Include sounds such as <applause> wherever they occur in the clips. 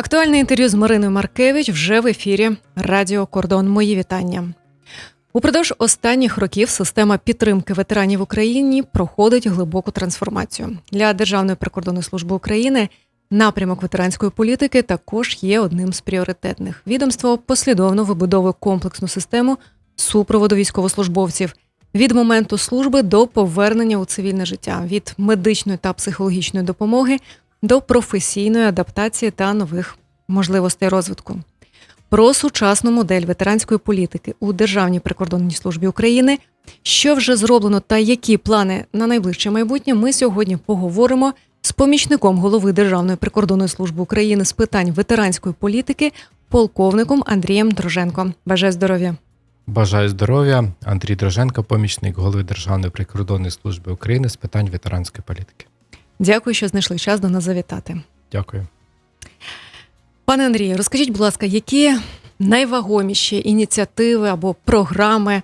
Актуальне інтерв'ю з Мариною Маркевич вже в ефірі Радіо Кордон. Мої вітання. Упродовж останніх років система підтримки ветеранів в Україні проходить глибоку трансформацію для Державної прикордонної служби України. Напрямок ветеранської політики також є одним з пріоритетних. Відомство послідовно вибудовує комплексну систему супроводу військовослужбовців від моменту служби до повернення у цивільне життя, від медичної та психологічної допомоги до професійної адаптації та нових можливостей розвитку. Про сучасну модель ветеранської політики у Державній прикордонній службі України, що вже зроблено та які плани на найближче майбутнє, ми сьогодні поговоримо з помічником голови Державної прикордонної служби України з питань ветеранської політики, полковником Андрієм Дроженко. Бажаю здоров'я! Бажаю здоров'я. Андрій Дроженко, помічник голови Державної прикордонної служби України з питань ветеранської політики. Дякую, що знайшли час до нас завітати. Дякую. Пане Андрію, розкажіть, будь ласка, які найвагоміші ініціативи або програми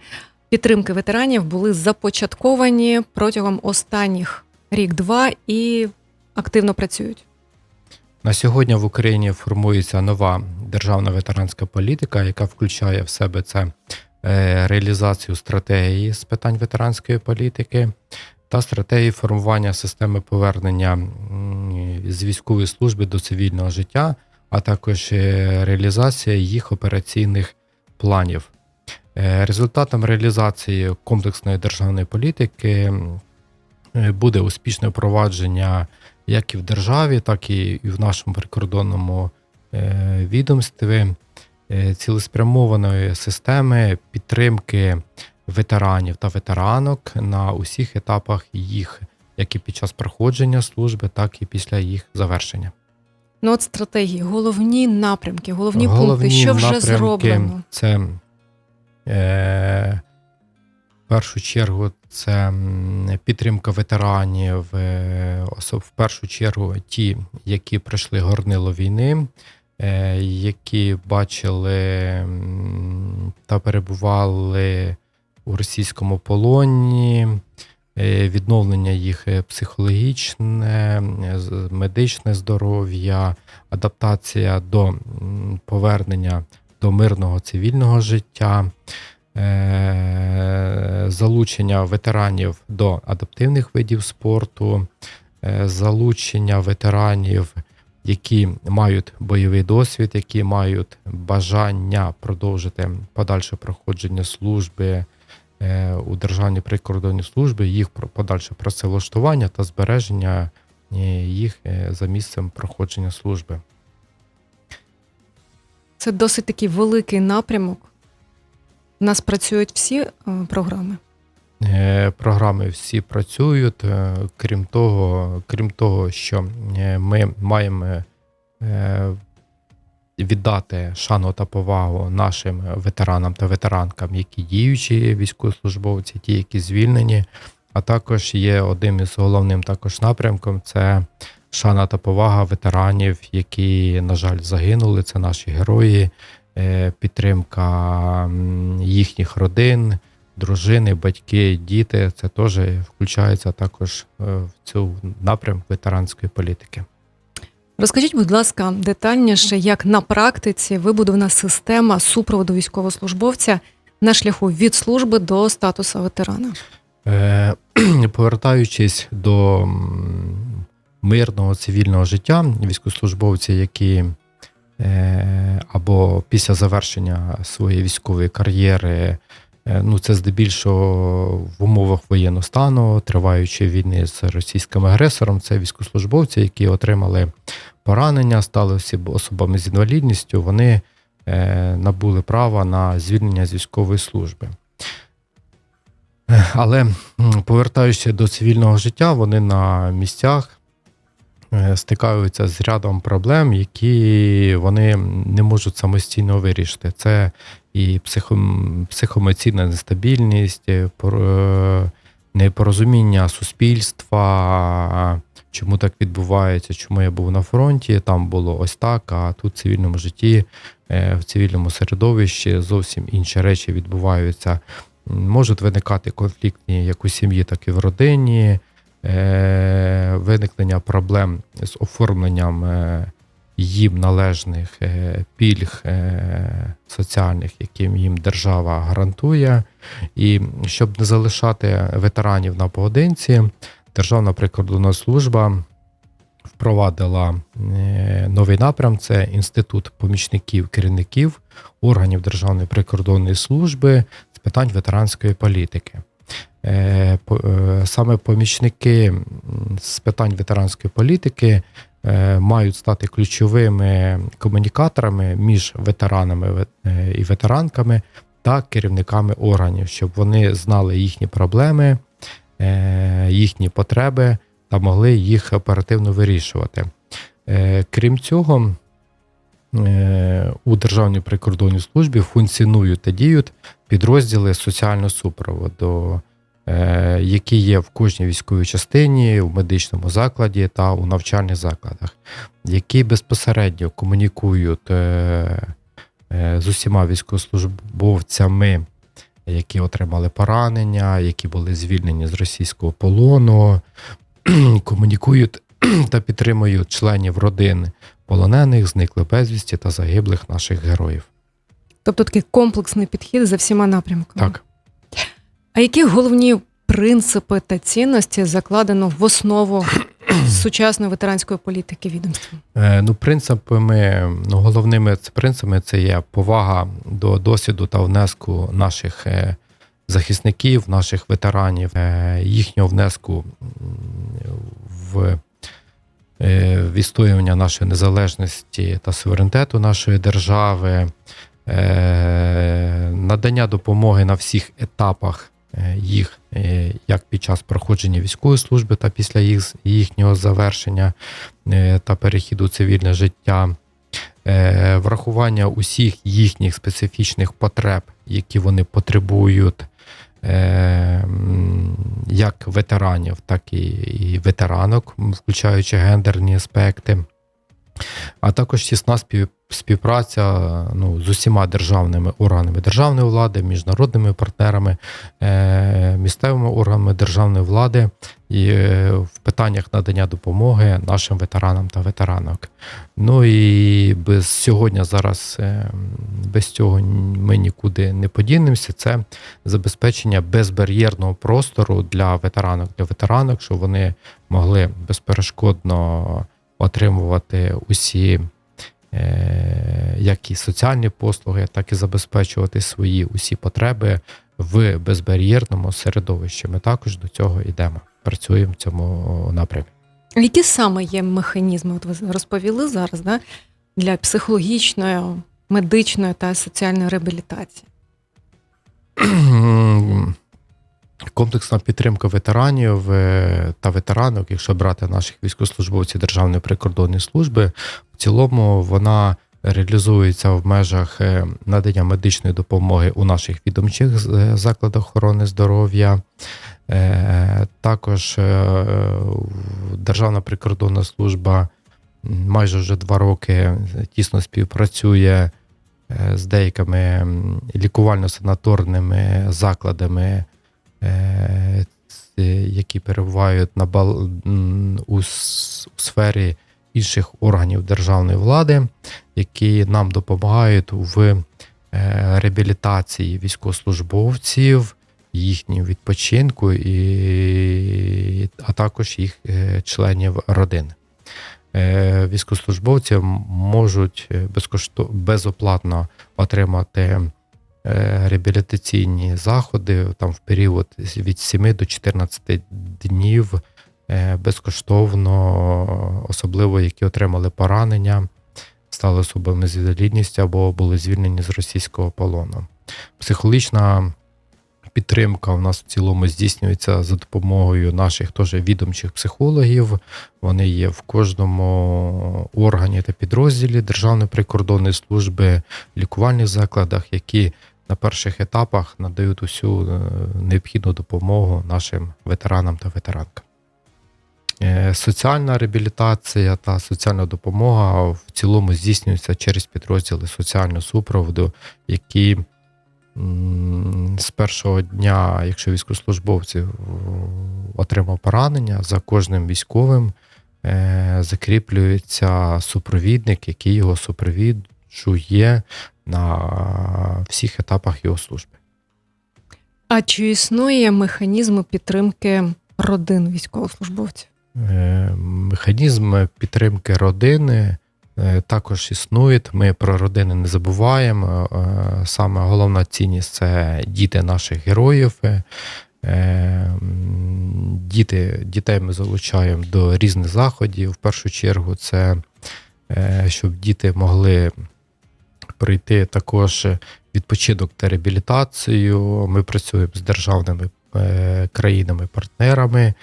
підтримки ветеранів були започатковані протягом останніх рік-два і активно працюють? На сьогодні в Україні формується нова державна ветеранська політика, яка включає в себе це е, реалізацію стратегії з питань ветеранської політики та стратегії формування системи повернення з військової служби до цивільного життя, а також е, реалізація їх операційних планів. Е, Результатом реалізації комплексної державної політики е, буде успішне впровадження як і в державі, так і в нашому прикордонному відомстві цілеспрямованої системи підтримки ветеранів та ветеранок на усіх етапах їх, як і під час проходження служби, так і після їх завершення. Ну, от стратегії, головні напрямки, головні, пункти, що вже напрямки зроблено. Це е, в першу чергу це підтримка ветеранів, е, особ- в першу чергу ті, які пройшли горнило війни, е, які бачили та перебували у російському полоні. е, Відновлення їх е, психологічне, е, медичне здоров'я, адаптація до повернення до мирного цивільного життя, залучення ветеранів до адаптивних видів спорту, залучення ветеранів, які мають бойовий досвід, які мають бажання продовжити подальше проходження служби у Державній прикордонній службі, їх подальше працевлаштування та збереження е, їх е, за місцем проходження служби. Це досить такий великий напрямок. У нас працюють всі е, програми. Е, Програми всі працюють. е, Крім того, крім того, що е, ми маємо е, віддати шану та повагу нашим ветеранам та ветеранкам, які діючі військовослужбовці, ті, які звільнені. А також є одним із головним також напрямком це шана та повага ветеранів, які, на жаль, загинули. Це наші герої, е, підтримка їхніх родин дружини, батьки, діти. Це теж включається також е, в цю напрям ветеранської політики. Розкажіть, будь ласка, детальніше, як на практиці вибудована система супроводу військовослужбовця на шляху від служби до статусу ветерана. Е, <clears throat> Повертаючись до мирного цивільного життя, військовослужбовці, які е, або після завершення своєї військової кар'єри, ну це здебільшого в умовах воєнного стану, триваючої війни з російським агресором, це військовослужбовці, які отримали поранення, стали особами з інвалідністю, вони е, набули права на звільнення з військової служби. Але повертаючись до цивільного життя, вони на місцях е, стикаються з рядом проблем, які вони не можуть самостійно вирішити. Це і психо, психоемоційна нестабільність, е, е, непорозуміння суспільства, чому так відбувається, чому я був на фронті, там було ось так, а тут в цивільному житті, е, в цивільному середовищі зовсім інші речі відбуваються. Можуть виникати конфлікти як у сім'ї, так і в родині, виникнення проблем з оформленням їм належних е, пільг е, соціальних, яким їм держава гарантує. І щоб не залишати ветеранів на поодинці, Державна прикордонна служба впровадила е, новий напрям: це інститут помічників керівників органів Державної прикордонної служби з питань ветеранської політики. По- Саме помічники з питань ветеранської політики мають стати ключовими комунікаторами між ветеранами е, і ветеранками та керівниками органів, щоб вони знали їхні проблеми, е, їхні потреби та могли їх оперативно вирішувати. Е, Крім цього, е, у Державній прикордонній службі функціонують та діють підрозділи соціального супроводу, е, які є в кожній військовій частині, в медичному закладі та у навчальних закладах, які безпосередньо комунікують е, е, з усіма військовослужбовцями, які отримали поранення, які були звільнені з російського полону, комунікують <clears throat> та підтримують членів родин полонених, зниклих безвісті та загиблих наших героїв. Тобто такий комплексний підхід за всіма напрямками. Так. А які головні принципи та цінності закладено в основу <clears throat> сучасної ветеранської політики відомства? Е, Ну, принципами, ну, головними принципами це є повага до досвіду та внеску наших е, захисників, наших ветеранів, е, їхнього внеску в відстоювання нашої незалежності та суверенітету нашої держави, надання допомоги на всіх етапах їх, е, як під час проходження військової служби та після їх, їхнього завершення е, та перехіду у цивільне життя, е, врахування усіх їхніх специфічних потреб, які вони потребують. е, Як ветеранів, так і, і ветеранок, включаючи гендерні аспекти, а також тісна спів- співпраця ну, з усіма державними органами державної влади, міжнародними партнерами, е, місцевими органами державної влади і е, в питаннях надання допомоги нашим ветеранам та ветеранок. Ну і без сьогодні зараз е, без цього ми нікуди не подінемося. Це забезпечення безбар'єрного простору для ветеранок, для ветеранок, щоб вони могли безперешкодно отримувати усі. Е, Як і соціальні послуги, так і забезпечувати свої усі потреби в безбар'єрному середовищі. Ми також до цього йдемо, працюємо в цьому напрямі. Які саме є механізми? От ви розповіли зараз, да? для психологічної, медичної та соціальної реабілітації. <clears throat> <clears throat> Комплексна підтримка ветеранів е, та ветеранок, якщо брати наших військовослужбовців Державної прикордонної служби, в цілому вона реалізується в межах е, надання медичної допомоги у наших відомчих е, закладах охорони здоров'я. Також Державна прикордонна служба майже вже два роки тісно співпрацює з деякими лікувально-санаторними закладами, які перебувають на бал... у, сфері інших органів державної влади, які нам допомагають в е, реабілітації військовослужбовців, їхнім відпочинку, і, а також їх е, членів родин. Е, Військовослужбовці можуть е, безкошто... безоплатно отримати е, реабілітаційні заходи там в період від 7 до 14 днів е, безкоштовно, особливо які отримали поранення, стали особами з інвалідністю або були звільнені з російського полону. Психологічна підтримка у нас в цілому здійснюється за допомогою наших теж відомчих психологів. Вони є в кожному органі та підрозділі Державної прикордонної служби, лікувальних закладах, які на перших етапах надають усю е, необхідну допомогу нашим ветеранам та ветеранкам. Е, Соціальна реабілітація та соціальна допомога в цілому здійснюється через підрозділи соціального супроводу, які з першого дня, якщо військовослужбовці е, отримав поранення, за кожним військовим закріплюється супровідник, який його супровіджує на всіх етапах його служби. А чи існує механізм підтримки родин військовослужбовців? Е, Механізм підтримки родини е, також існує. Ми про родини не забуваємо. Е, Саме головна цінність це діти наших героїв. Діти, дітей ми залучаємо до різних заходів. В першу чергу, це щоб діти могли пройти також відпочинок та реабілітацію. Ми працюємо з державними е, країнами-партнерами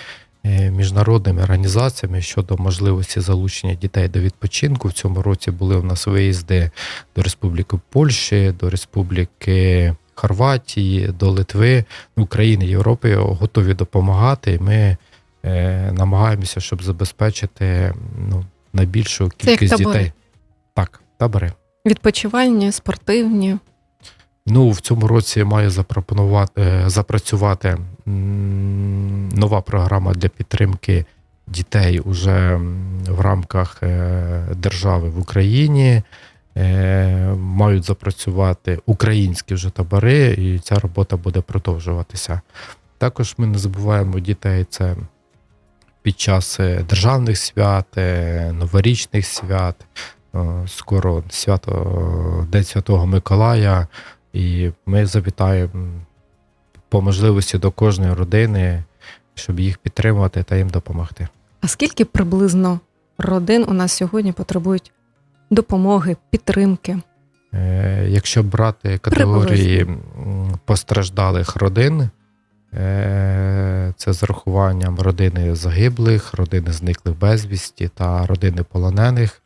е, міжнародними організаціями щодо можливості залучення дітей до відпочинку. В цьому році були у нас виїзди до Республіки Польщі, до Республіки Хорватії, до Литви, ну, країни Європи готові допомагати. Ми е, намагаємося, щоб забезпечити ну, найбільшу кількість дітей. Так, табори. Відпочивальні, спортивні. Ну, в цьому році має запропонувати е, запрацювати нова програма для підтримки дітей уже в рамках е, держави в Україні. Е, Мають запрацювати українські вже табори, і ця робота буде продовжуватися. Також ми не забуваємо дітей. Це під час державних свят, новорічних свят. Е, Скоро свято е, День Святого Миколая. І ми завітаємо по можливості до кожної родини, щоб їх підтримувати та їм допомогти. А скільки приблизно родин у нас сьогодні потребують допомоги, підтримки? Е, Якщо брати категорії м, постраждалих родин, це з урахуванням родини загиблих, родини зниклих безвісті та родини полонених,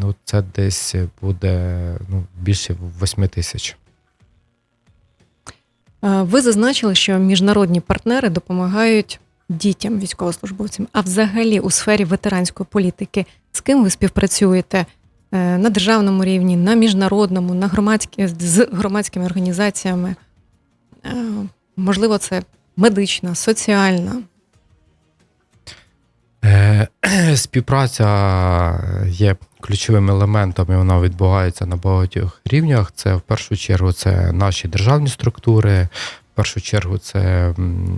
ну, це десь буде ну, більше 8 тисяч. Ви зазначили, що міжнародні партнери допомагають дітям військовослужбовцям. А взагалі у сфері ветеранської політики з ким ви співпрацюєте е, на державному рівні, на міжнародному, на громадські з громадськими організаціями? Е, Можливо, це медична, соціальна. Е, <clears throat> Співпраця є ключовим елементом, і вона відбувається на багатьох рівнях. Це в першу чергу це наші державні структури, в першу чергу це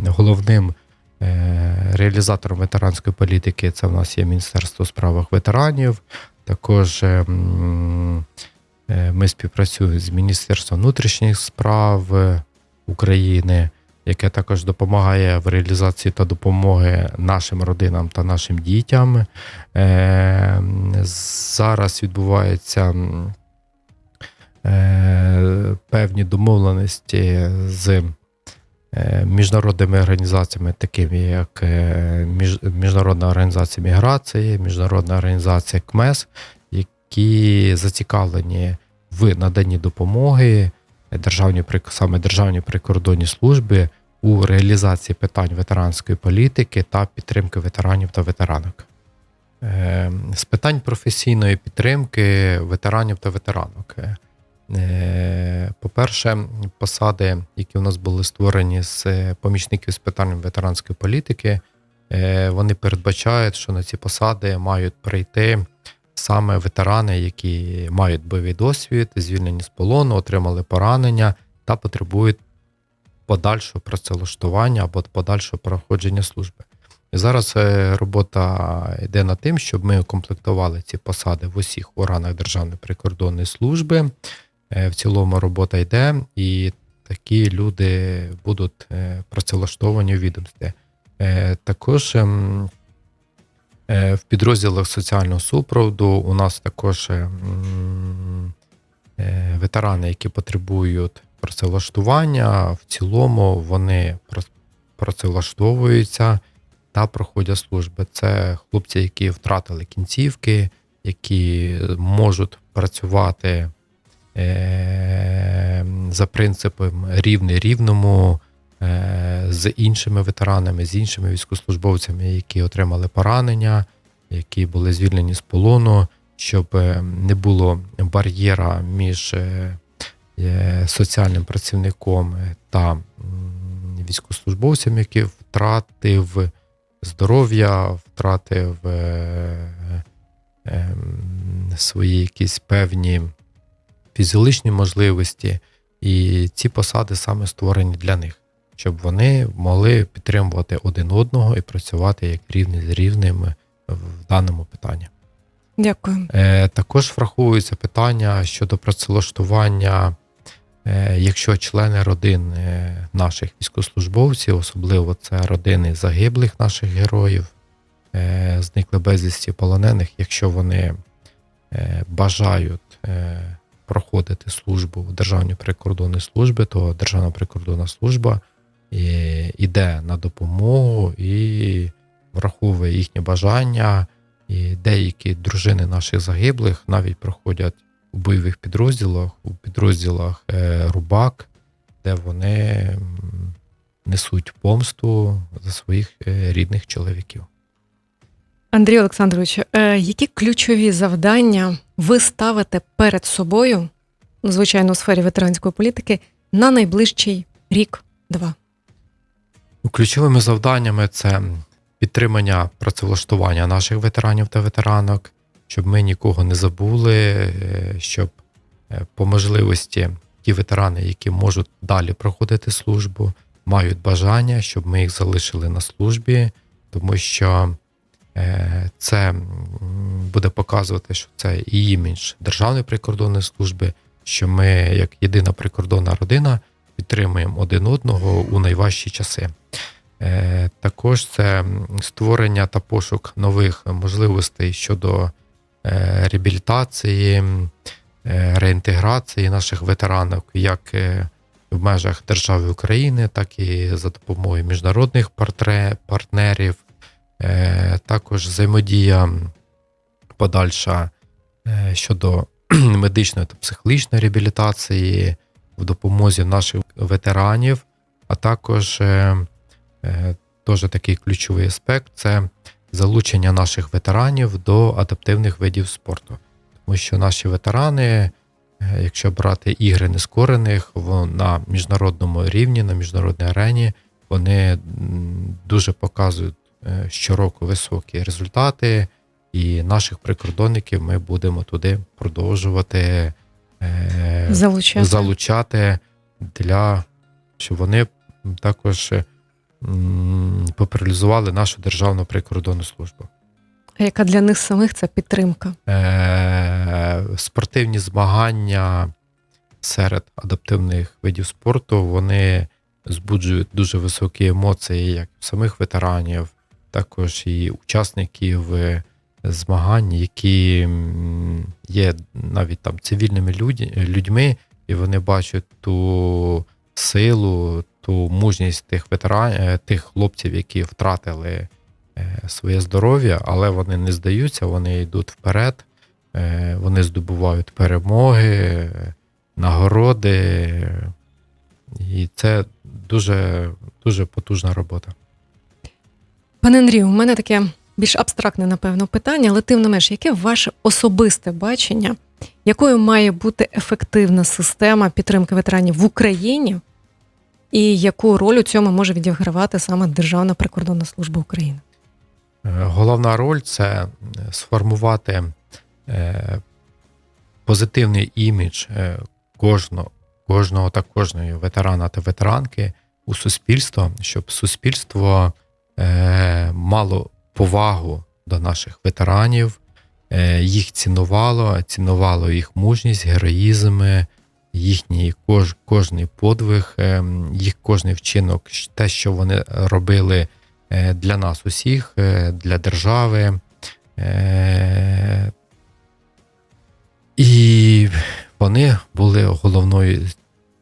головним е, реалізатором ветеранської політики. Це в нас є Міністерство у справах ветеранів. Також е, ми співпрацюємо з Міністерством внутрішніх справ України яке також допомагає в реалізації та допомоги нашим родинам та нашим дітям. Е, Зараз відбуваються е, певні домовленості з е, міжнародними організаціями, такими як Міжнародна організація міграції, Міжнародна організація КМЕС, які зацікавлені в наданні допомоги державні саме державні прикордонні служби у реалізації питань ветеранської політики та підтримки ветеранів та ветеранок. Е, З питань професійної підтримки ветеранів та ветеранок. Е, По-перше, посади, які у нас були створені з е, помічників з питань ветеранської політики, е, вони передбачають, що на ці посади мають прийти саме ветерани, які мають бойовий досвід, звільнені з полону, отримали поранення та потребують подальшого працевлаштування або подальшого проходження служби. І зараз е, робота йде над тим, щоб ми укомплектували ці посади в усіх органах Державної прикордонної служби. Е, В цілому робота йде, і такі люди будуть е, працевлаштовані у відомстві. Також ем, в підрозділах соціального супроводу у нас також е, е, ветерани, які потребують працевлаштування, в цілому вони пра- працевлаштовуються та проходять служби. Це хлопці, які втратили кінцівки, які можуть працювати е, за принципом рівний рівному е, з іншими ветеранами, з іншими військовослужбовцями, які отримали поранення, які були звільнені з полону, щоб е, не було бар'єра між е, е, соціальним працівником та військовослужбовцем, який втратив здоров'я, втратив е, свої якісь певні фізіологічні можливості. І ці посади саме створені для них, щоб вони могли підтримувати один одного і працювати як рівний з рівним в даному питанні. Дякую. Е, Також враховується питання щодо працевлаштування, е, якщо члени родин е, наших військовослужбовців, особливо це родини загиблих наших героїв, зникли безвісті полонених, якщо вони бажають проходити службу в Державній прикордонній службі, то Державна прикордонна служба іде на допомогу і враховує їхні бажання. І деякі дружини наших загиблих навіть проходять у бойових підрозділах, у підрозділах е, Рубак, де вони несуть помсту за своїх е, рідних чоловіків. Андрій Олександрович, е, які ключові завдання ви ставите перед собою, звичайно, у сфері ветеранської політики, на найближчий рік-два? Ключовими завданнями це підтримання працевлаштування наших ветеранів та ветеранок, щоб ми нікого не забули, е, щоб е, по можливості ті ветерани, які можуть далі проходити службу, мають бажання, щоб ми їх залишили на службі, тому що е, це буде показувати, що це і імідж Державної прикордонної служби, що ми, як єдина прикордонна родина, підтримуємо один одного у найважчі часи. Е, Також це створення та пошук нових можливостей щодо е, реабілітації, е, реінтеграції наших ветеранок, як в межах держави України, так і за допомогою міжнародних партнерів. Також взаємодія подальша щодо <clears throat> медичної та психологічної реабілітації в допомозі наших ветеранів, а також е, е, теж такий ключовий аспект це залучення наших ветеранів до адаптивних видів спорту. Тому що наші ветерани, е, якщо брати ігри нескорених на міжнародному рівні, на міжнародній арені, вони дуже показують щороку високі результати, і наших прикордонників ми будемо туди продовжувати е, Залучати. залучати для щоб вони також м, популяризували нашу державну прикордонну службу. А яка для них самих це підтримка? Е, спортивні змагання серед адаптивних видів спорту вони збуджують дуже високі емоції, як самих ветеранів, також і учасників змагань, які є навіть там цивільними люді- людьми, і вони бачать ту силу, ту мужність тих ветеранів, тих хлопців, які втратили е, своє здоров'я, але вони не здаються, вони йдуть вперед, е, вони здобувають перемоги, е, нагороди. І це дуже, дуже потужна робота. Пане Андрію, у мене таке більш абстрактне, напевно, питання, але тим не менш, яке ваше особисте бачення, якою має бути ефективна система підтримки ветеранів в Україні, і яку роль у цьому може відігравати саме Державна прикордонна служба України? Е, Головна роль це е, сформувати е, позитивний імідж кожного, кожного та кожної ветерана та ветеранки у суспільство, щоб суспільство мало повагу до наших ветеранів, е, їх цінувало, цінувало їх мужність, героїзм, їхній кож, кожний подвиг, е, їх кожний вчинок, те, що вони робили е, для нас усіх, для держави. І вони були головною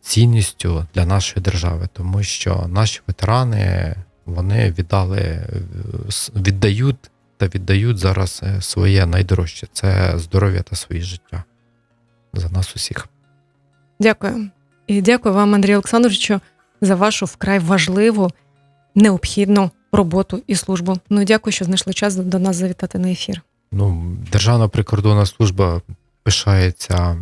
цінністю для нашої держави, тому що наші ветерани вони віддали, е, віддають та віддають зараз е, своє найдорожче це здоров'я та своє життя за нас усіх. Дякую. І дякую вам, Андрію Олександровичу, за вашу вкрай важливу, необхідну роботу і службу. Ну, дякую, що знайшли час до нас завітати на ефір. Ну, Державна прикордонна служба пишається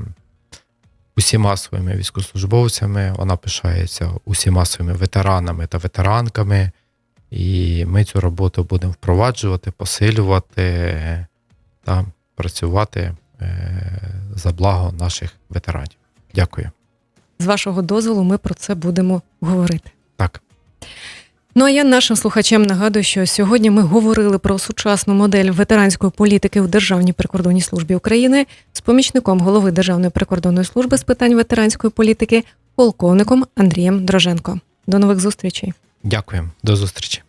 усіма своїми військовослужбовцями, вона пишається усіма своїми ветеранами та ветеранками. І ми цю роботу будемо впроваджувати, посилювати та працювати е, за благо наших ветеранів. Дякую. З вашого дозволу, ми про це будемо говорити. Так. Ну а я нашим слухачам нагадую, що сьогодні ми говорили про сучасну модель ветеранської політики у Державній прикордонній службі України з помічником голови Державної прикордонної служби з питань ветеранської політики, полковником Андрієм Дроженко. До нових зустрічей. Дякуємо. До зустрічі.